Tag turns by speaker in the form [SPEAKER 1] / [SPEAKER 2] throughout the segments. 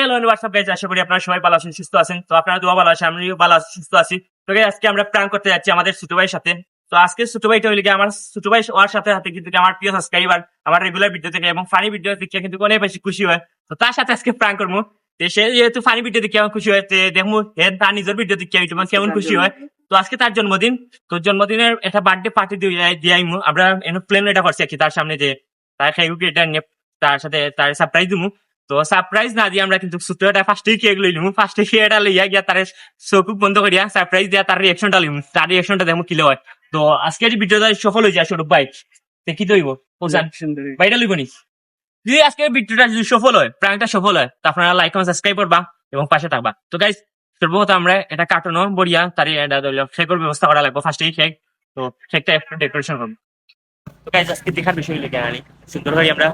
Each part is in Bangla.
[SPEAKER 1] হ্যালো হোয়াটসঅ্যাপ গাইজ আশা করি আপনারা সবাই ভালো আছেন, সুস্থ আছেন। তো আপনারা দোয়া ভালো আছেন, আমিও ভালো আছি, সুস্থ আছি। তো আজকে আমরা প্র্যাঙ্ক করতে যাচ্ছি আমাদের ছোট ভাইয়ের সাথে। তো আজকে ছোট ভাইটা হইলে আমার ছোট ভাই হওয়ার সাথে সাথে কিন্তু আমার প্রিয় সাবস্ক্রাইবার আমার রেগুলার ভিডিও থেকে এবং ফানি ভিডিও দেখে কিন্তু অনেক বেশি খুশি হয়। তো তার সাথে আজকে প্র্যাঙ্ক করব। সে যেহেতু ফানি ভিডিও দেখে আমার খুশি হয় দেখব হে তার নিজের ভিডিও দেখে ইউটিউবে কেমন খুশি হয়। তো আজকে তার জন্মদিন। তো জন্মদিনের একটা বার্থডে পার্টি দিয়ে আমরা প্লেন এটা করছি কি, তার সামনে যে তার খাইবুকে এটা তার সাথে তার সারপ্রাইজ দিমু। তো সারপ্রাইজ না দিয়ে আমরা কিন্তু সুতোটা ফার্স্টে কেক লইলিমু। ফার্স্টে কেকটা লইয়া গিয়া তার চকুক বন্ধ করিয়া সারপ্রাইজ দিয়া তার রিয়াকশনটা লিমু তার রিয়াকশনটা দেখব কি হয় তো আজকে যে ভিডিওটা সফল হয়ে যায় ভাই তে কি দইব ওজান ভাইটা লইব নি? যদি আজকে ভিডিওটা যদি সফল হয় প্রাণটা সফল হয় তো আপনারা লাইক কমেন্ট সাবস্ক্রাইব করবা এবং পাশে থাকবা। তো গাইস সর্বপ্রথম আমরা এটা কার্টুনও বড়িয়া তার এটা শেকর ব্যবস্থা করা লাগবে ফার্স্টেই শেক তো শেকটা একটু ডেকোরেশন করব। তো গাইস আজকে দেখার বিষয় লেগে আনি সুন্দর করে আমরা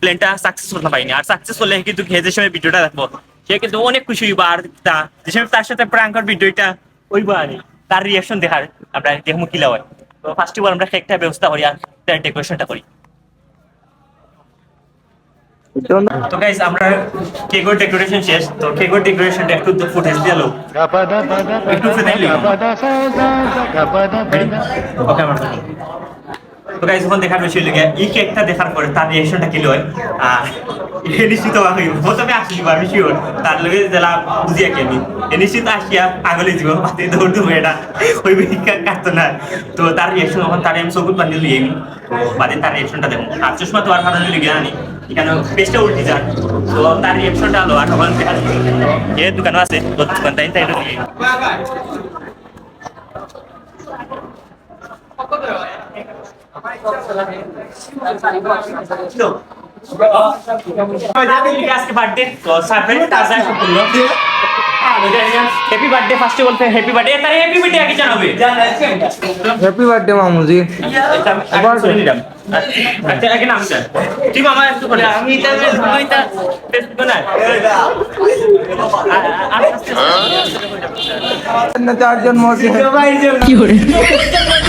[SPEAKER 1] প্লেনটা সাকসেস করতে পারিনি আর সাকসেস হলে কিন্তু ঘে যে সময় ভিডিওটা দেখব। সে কিন্তু অনেক খুশি হইব। আর তা, যে সময় তার সাথে প্রাঙ্কর ভিডিওটা ওইব আর তার রিয়াকশন দেখার আমরা দেখব কিলা হয়। তো ফার্স্ট অফ অল আমরা কেকটা ব্যবস্থা করি আর ডেকোরেশনটা করি। তো গাইস আমরা কেকের ডেকোরেশন শেষ। তো কেকের ডেকোরেশনটা একটু ফুটেজ দিয়ে একটু ফুটেজ ওকে তো গাইস যখন দেখার বিষয় লেগে এই কেকটা দেখার পরে তার রিয়াকশনটা কি লয়? এ নিশ্চিত হইব প্রথমে আসিব আমি শিওর তার লগে জেলা বুঝিয়া কেনি এ নিশ্চিত আসিয়া আগলে যাব পাতে দৌড় দেবো এটা। ওই কাটতো না। তো তার রিয়াকশন তখন তার আমি সবুজ বান্ধি লিয়ে তো বাদে তার রিয়াকশনটা দেখো। আর চশমা তো আর কারণে লিগে আনি এখানে পেস্টটা উল্টি যান তো তার রিয়াকশনটা আলো আর তখন এ দোকানও আছে তো দোকান তাই তাই লিয়ে তো আজকে বার্থডে তো সারপ্রাইজ তাজা সম্পূর্ণ হ্যাপি বার্থডে ফার্স্ট বলতে হ্যাপি বার্থডে তার হ্যাপি বার্থডে আগে জানাবে
[SPEAKER 2] হ্যাপি বার্থডে মামুজি
[SPEAKER 1] আচ্ছা আগে নাম স্যার তুই মামা একটু করে আমি আমি এটা ফেসবুক না
[SPEAKER 2] চারজন মসি
[SPEAKER 1] হ্যাপি বার্থডে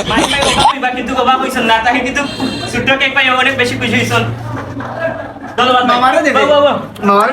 [SPEAKER 1] অবাক হইবা কিন্তু অবাক হইছন না তাকে কিন্তু ছোট্ট কেক পাই অনেক বেশি খুশি হইছন ধন্যবাদ
[SPEAKER 2] মামারও দেবে।
[SPEAKER 1] বাবা। বাবা
[SPEAKER 2] মামারও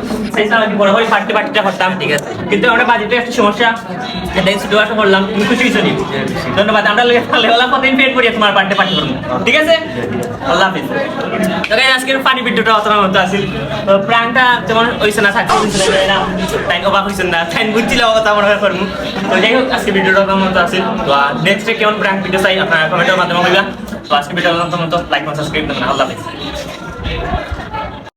[SPEAKER 1] ঠিক আছে। কিন্তু আমরা বাজেটের একটা সমস্যা আশা করলাম, তুমি খুশি হয়েছো ধন্যবাদ, আমরা ঠিক আছে? আল্লাহ হাফিজ। তো আজকের ফানি ভিডিওটা অতটা মতো আছিল তো প্রাণটা যেমন না হইছে না তাই অবাক হইছেন না, তাই বুঝছিল কথা নেক্সট কেমন প্রাঙ্ক ভিডিও চাই, আপনারা কমেন্টের মাধ্যমে হইবা তো আজকে অতটা মতো লাইক সাবস্ক্রাইব করবেন